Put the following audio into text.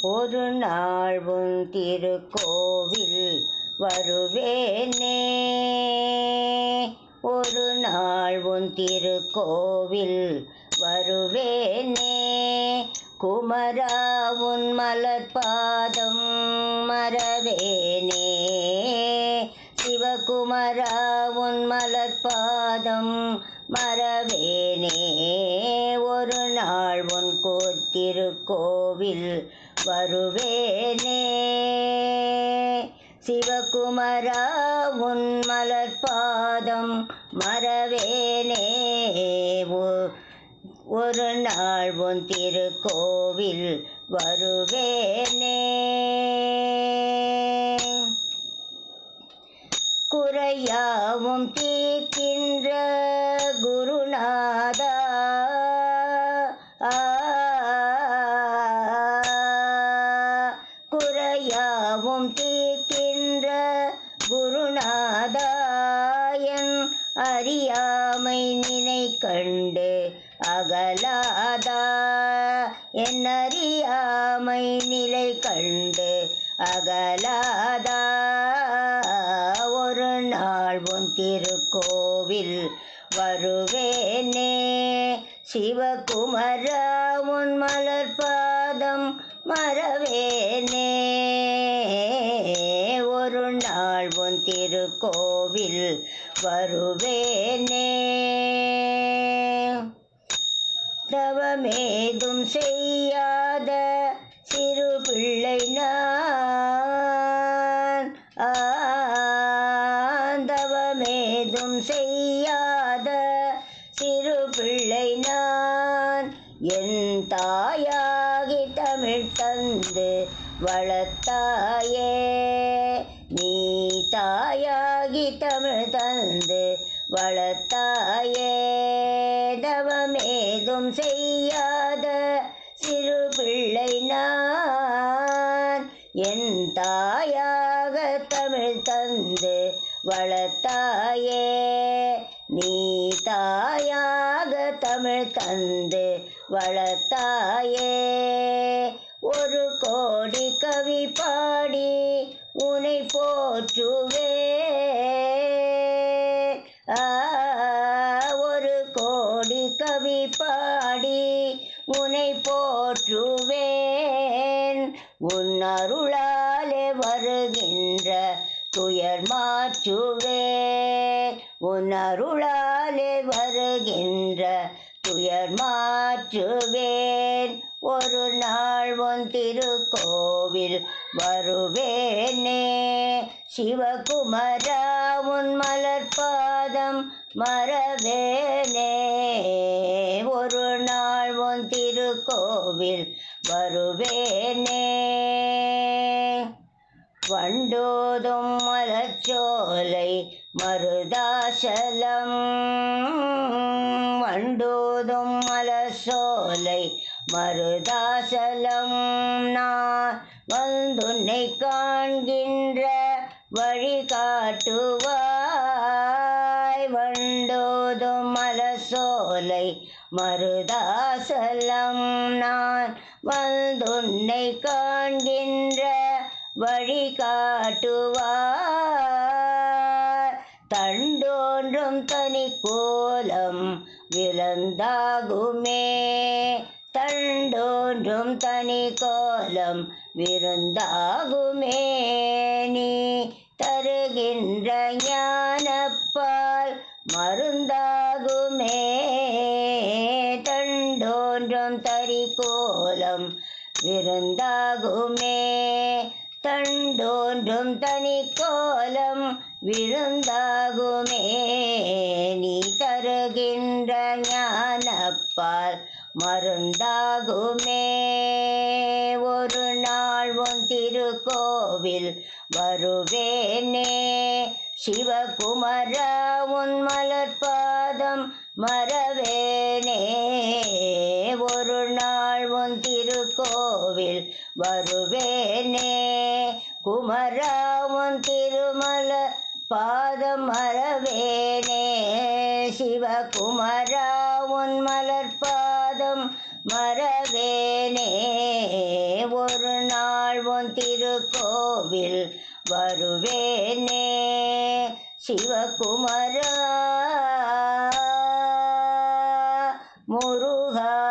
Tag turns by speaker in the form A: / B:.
A: ஒரு நாள் உன் திருக்கோவில் வருவேனே. ஒரு நாள் உன் திருக்கோவில் வருவேனே. குமரா உன் மலர்பாதம் மறவேனே. சிவகுமரா உன் மலர்பாதம் மறவேனே. ஒரு நாள் உன் கோத்திருக்கோவில் வருவேனே. சிவகுமரா உன் மலர்பாதம் மறவேனே. ஒரு நாள் உன் திருக்கோவில் வருவேனே. குறையாவும் தீர்க்கின்ற குருநாதா. குறையாவும் தீர்க்கின்ற குருநாதாயன் அறியாமை நினை கண்டு அகலாதா. என் அறியாமை நிலை கண்டு அகலாதா. வாழ்வும் திருக்கோவில். வருவேனே. சிவகுமர உன் மலர்பாதம் மறவேனே. ஒரு நாள் உன் திருக்கோவில். வருவேனே. தவமேதும் செய்யாத சிறு பிள்ளை நான். ஆ தந்து வளர்த்தாயே நீ தாயாகி தமிழ் தந்து வளர்த்தாயே தவமேதும் செய்யாத சிறு பிள்ளை நான். என் தாயாக தமிழ் தந்து வளர்த்தாயே நீ தாயாக தமிழ் தந்து வளர்த்தாயே கவி பாடி உனை போற்றுவே ஒரு கோடி கவி பாடி உனை போற்றுவேன். உன் அருளாலே வருகின்ற துயர் மாற்றுவே உன் அருளாலே வருகின்ற துயர் மாற்றுவேன். ஒரு நாள் உன் திருக்கோவில் வருவேனே. சிவகுமரா உன் மலர்பாதம் மறவேனே. ஒரு நாள் உன் திருக்கோவில் வருவேனே. வண்டோதும் மலச்சோலை மருதாசலம். வண்டோதும் மலசோலை மருதாசலம் நான் வந்துன்னை காண்கின்ற வழி காட்டுவாய் வண்டோதும் மலசோலை மருதாசலம் நான் வந்துன்னை காண்கின்ற வழி காட்டுவார் தண்டோன்றும் தனி கோலம் விருந்தாகுமே கண்டோன்றும் தனி கோலம் விருந்தாகுமே. நீ தருகின்ற ஞானப்பால் மருந்தாகுமே. தண்டோன்றும் தரி கோலம் விருந்தாகுமே. தண்டோன்றும் தனி கோலம் விருந்தாகுமே. நீ தருகின்ற ஞானப்பால் மருந்தாகுமே. ஒரு நாள் உன் திருக்கோவில் வருவேனே. சிவகுமர உன் மலர்பாதம் மறவேனே. ஒரு நாள் உன் திருக்கோவில் வருவேனே. குமரா உன் திருமல பாதம் மறவேனே. சிவகுமரா உன் மலர் திருக்கோவில் வருவேனே. சிவகுமரா முருகா